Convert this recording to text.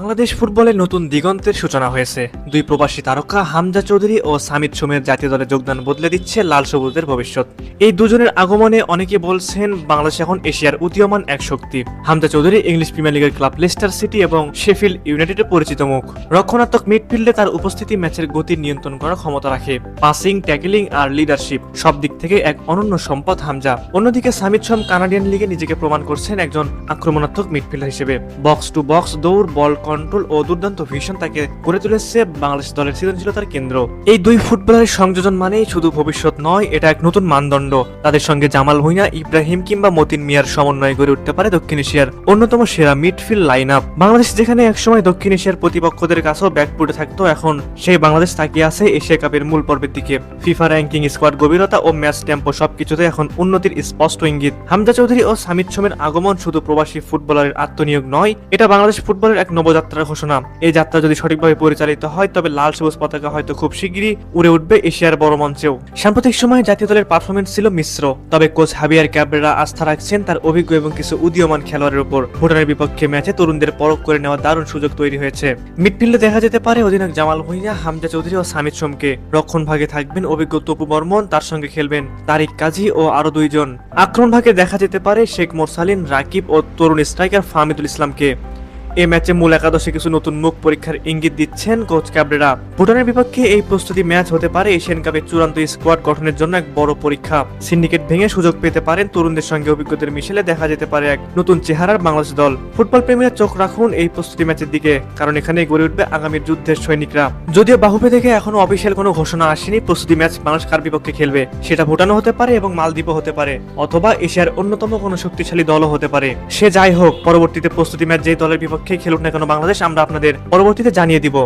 বাংলাদেশ ফুটবলে নতুন দিগন্তের সূচনা হয়েছে। দুই প্রবাসী তারকা হামজা চৌধুরী ও সামিদ সোমের জাতীয় দলে যোগদান বদলে দিচ্ছে লাল সবুজের ভবিষ্যৎ। এই দুজনের আগমনে অনেকে বলছেন বাংলাদেশ এখন এশিয়ার উদীয়মান এক শক্তি। হামজা চৌধুরী ইংলিশ প্রিমিয়ার লিগের ক্লাব লেস্টার সিটি এবং শেফিল ইউনাইটেডের পরিচিত মুখ। রক্ষণাত্মক মিডফিল্ডে তার উপস্থিতি ম্যাচের গতি নিয়ন্ত্রণ করার ক্ষমতা রাখে। পাসিং, ট্যাকলিং আর লিডারশিপ সব দিক থেকে এক অনন্য সম্পদ হামজা। অন্যদিকে সামিদ সোম কানাডিয়ান লিগে নিজেকে প্রমাণ করছেন একজন আক্রমণাত্মক মিডফিল্ডার হিসেবে। বক্স টু বক্স দৌড়, বল কন্ট্রোল ও দুর্দান্ত ভিশন তাকে করে তুলেছে বাংলাদেশ দলের সৃজনশীলতার কেন্দ্র। এই দুই ফুটবলারের সংযোজন মানেই শুধু ভবিষ্যৎ নয়, এটা এক নতুন মানদণ্ড। তাদের সঙ্গে জামাল ভুঁইয়া, ইব্রাহিম কিংবা মতিন মিয়ার সমন্বয়ে গড়ে উঠতে পারে দক্ষিণ এশিয়ার অন্যতম সেরা মিডফিল্ড লাইন আপ বাংলাদেশ যেখানে একসময় দক্ষিণ এশিয়ার প্রতিপক্ষদের কাছেও ব্যাকফুটে থাকতো, এখন সেই বাংলাদেশ তাকিয়ে আছে এশিয়া কাপের মূল পর্বের দিকে। ফিফা র্যাঙ্কিং স্কোয়াড গভীরতা ও ম্যাচ টেম্পো সবকিছুতে এখন উন্নতির স্পষ্ট ইঙ্গিত। হামজা চৌধুরী ও সামিদ সোমের আগমন শুধু প্রবাসী ফুটবলারের আত্মনিয়োগ নয়, এটা বাংলাদেশ ফুটবলের এক নবযাত্রার ঘোষণা। এই যাত্রা যদি সঠিকভাবে পরিচালিত হয়, তবে লাল সবুজ পতাকা হয়তো খুব শিগগিরই উড়ে উঠবে এশিয়ার বড় মঞ্চেও। সাম্প্রতিক সময়ে জাতীয় দলের পারফরমেন্স ছিল মিশ্র। তবে কোচ হাবিয়ার ক্যাবরেরা আস্থা রাখছেন তার অভিজ্ঞ এবং কিছু উদীয়মান খেলোয়াড়ের উপর। ভুটানের বিপক্ষে ম্যাচে তরুণদের পরখ করে নেওয়ার দারুণ সুযোগ তৈরি হয়েছে। মিডফিল্ডে দেখা যেতে পারে অধিনায়ক জামাল ভুঁইয়া, হামজা চৌধুরী ও সামিদ সোমকে। রক্ষণ ভাগে থাকবেন অভিজ্ঞ তপু বর্মন, তার সঙ্গে খেলবেন তারিক কাজী ও আরও দুইজন। আক্রমণ ভাগে দেখা যেতে পারে শেখ মোরসালিন, রাকিব ও তরুণ স্ট্রাইকার ফাহমিদুল ইসলামকে। এই ম্যাচে মূল একাদশে কিছু নতুন মুখ পরীক্ষার ইঙ্গিত দিচ্ছেন কোচ ক্যাবরেরা ভুটানের বিপক্ষে এই প্রস্তুতি ম্যাচ হতে পারে এশিয়ান কাপের চূড়ান্ত স্কোয়াড গঠনের জন্য এক বড় পরীক্ষা। সিন্ডিকেট ভেঙে সুযোগ পেতে পারেন তরুণদের সঙ্গে অভিজ্ঞতার মিশেলে দেখা যেতে পারে এক নতুন চেহারার বাংলাদেশ দল। ফুটবল প্রেমীরা চোখ রাখুন এই প্রস্তুতি ম্যাচের দিকে, কারণ এখানে গড়ে উঠবে আগামীর যুদ্ধের সৈনিকরা। যদিও বাহুপে থেকে এখনও অফিসিয়াল কোনো ঘোষণা আসেনি প্রস্তুতি ম্যাচ বাংলাদেশ কার বিপক্ষে খেলবে, সেটা ভুটানও হতে পারে এবং মালদ্বীপও হতে পারে, অথবা এশিয়ার অন্যতম কোনো শক্তিশালী দলও হতে পারে। সে যাই হোক, পরবর্তীতে প্রস্তুতি ম্যাচ যে দলের বিপক্ষে খেলুক না কেন বাংলাদেশ আমরা আপনাদের পরবর্তীতে জানিয়ে দিব